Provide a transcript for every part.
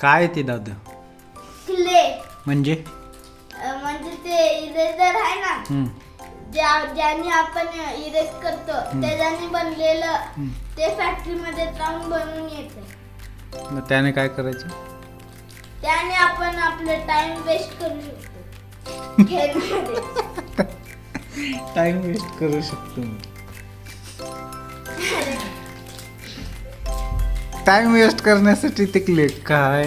काय ते दादा? क्ले म्हणजे? म्हणजे ते इरेजर आहे ना हम्म, ज्या ज्याने आपण इरेज करतो त्याच्याने बनलेलं. ते फॅक्टरी मध्ये जाऊन बनवून येते. मग त्याने काय करायचं? त्याने आपण आपलं टाइम वेस्ट करू शकतो खेळण्यामध्ये. टाइम वेस्ट करू शकतो टाइम वेस्ट करण्यासाठी ते क्ले काय?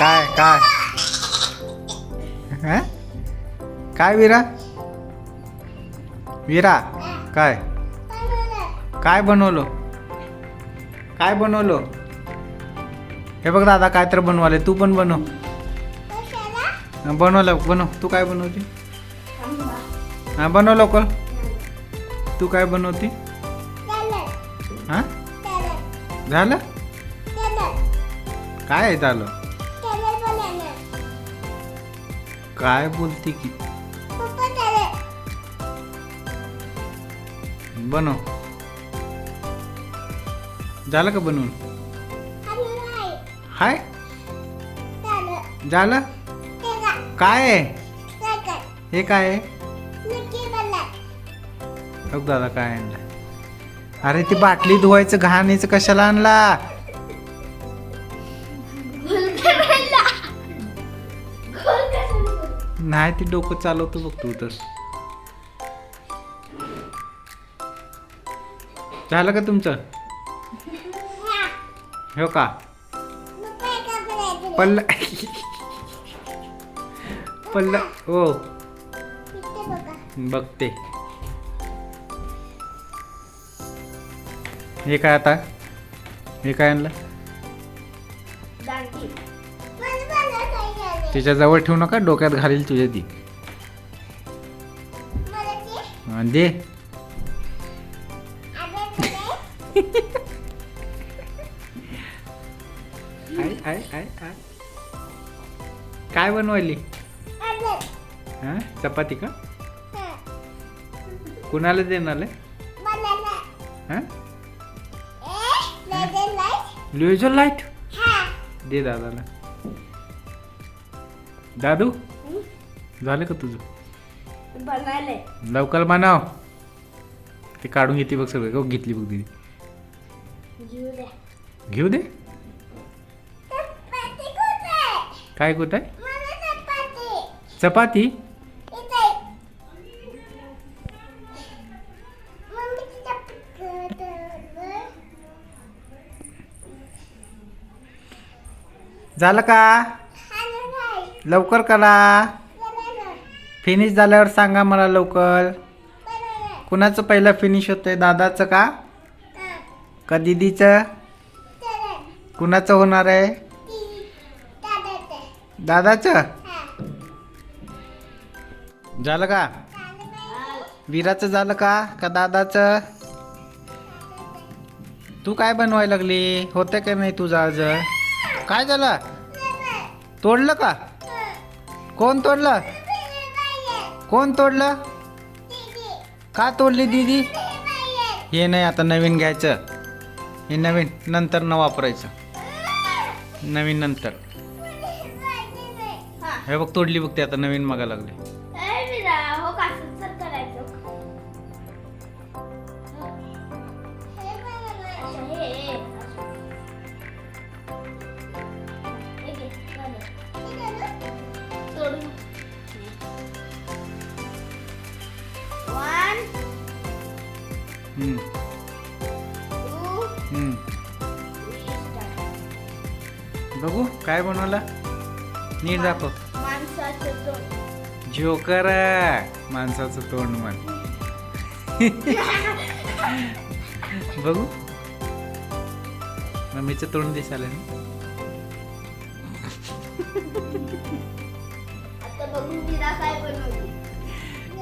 काय काय? हा? काय विरा? विरा काय? काय बनवलं? काय बनवलं? हे बघ दादा काय तर बनवाले. तू पण बनव. बनवलं. बनव. तू काय बनवते? हा बनव लवकर. तू काय बनवते? हा? झालं? काय झालं? काय बोलते की? बनव. झालं का बनवून? हाय. झालं? काय आहे? हे काय आहे? बघ दादा काय आणलं अरे ती बाटली धुवायचं घाणीचं कशाला आणला? नाही ती डोकं चालवतो बघ तू तर. झालं का तुमचं? हो का? पल्ल पल्ल हो. बघते. हे काय आता? हे काय आणलं? तिच्या जवळ ठेवू नका डोक्यात घालील तुझ्या ती. दे. आय आय आय आय काय बनवायली? हा? चपाती का? कुणाला देणार हा? लेझर लाइट दे दादाला दादू झालं का तुझं लवकर बनाव ते काढून घेते बघ सगळं हो, घेतली बघ दिदी घेऊ दे काय कुठ आहे चपाती झालं का? लवकर करा. फिनिश झाल्यावर सांगा मला लवकर. कुणाचं पहिलं फिनिश होतंय? दादाचं का? का दीदीचं कुणाचं होणार आहे? दादाचं? झालं का? वीराचं झालं का? का दादाचं? तू काय बनवायला लागली? होतं का नाही तुझं आज काय झालं? तोडलं का? कोण तोडलं? कोण तोडलं? का तोडली दीदी? हे नाही आता नवीन घ्यायचं. हे नवीन नंतर न वापरायचं. नवीन नंतर. हे बघ तोडली बघ ते आता नवीन मागा लागले. बघू काय बनवला? नीट दाखव. जोकर माणसाचं तोंड म्हण. बघू. मम्मीचं तोंड दिसायला ना आता बघू काय बनवते.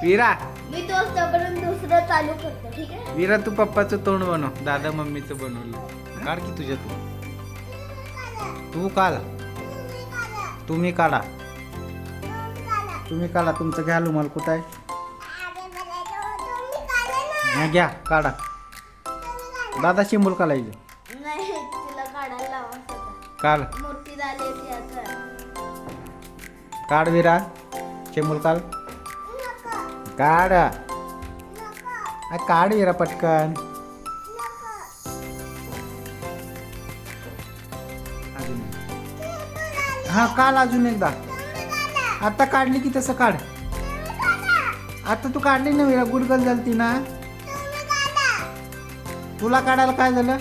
वीरा. मी तो तोपर्यंत दुसरं चालू करतो ठीक आहे? वीरा तू पप्पाचं तोंड बनव. दादा मम्मीचं बनवलं. काढ की तुझ्या तू तू काढ. तुम्ही काढा. तुम्ही काढा. तुमचं घ्या रुमाल. कुठं आहे? हा, घ्या. काढा. दादा काढायचे. नाही तिला काढायला लावा स्वतः. काढ. मोठी झाली ती आता काढ विरा. चिंबूल काढ. काढ आ, काढ विरा पटकन अजून एक. हा काढ अजून एकदा आता काढली की तसं काढ आता तू काढली ना विरा गुडगल झालती ना तुला काढायला काय झालं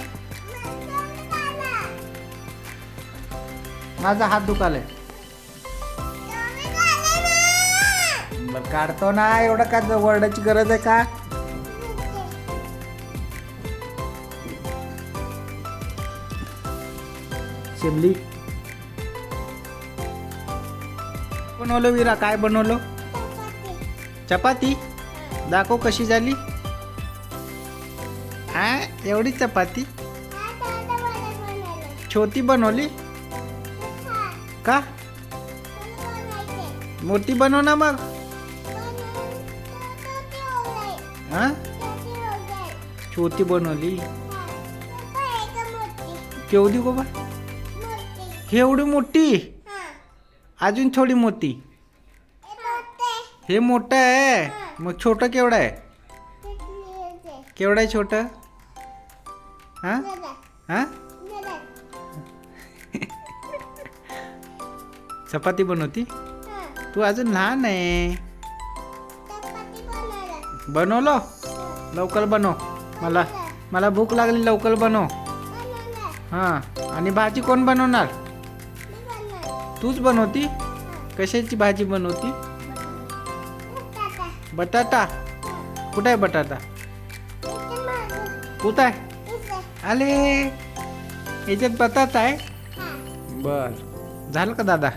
माझा हात दुखालाय बरं काढतो ना एवढं काय वरडाची गरज आहे का? शिमली. बनवलं विरा काय बनवलं? चपाती? दाखव कशी झाली. हा एवढी चपाती? छोटी बनवली? का? मोठी बनव ना मग. हा? छोटी बनवली. केवढी गोबा एवढी मोठी? अजून थोडी मोठी. हे मोठं आहे. मग छोटं केवढं आहे? केवढं आहे छोटं? हा? हा? चपाती बनवती? तू अजून लहान आहे. बनवलं? लवकर बनव. मला मला भूक लागली लवकर बनव. हां आणि भाजी कोण बनवणार? तूच बनवती? कशाची भाजी बनवती? बटाटा. कुठं आहे बटाटा? कुठं आहे? आले. याच्यात बटाटा आहे? बर. झालं का दादा?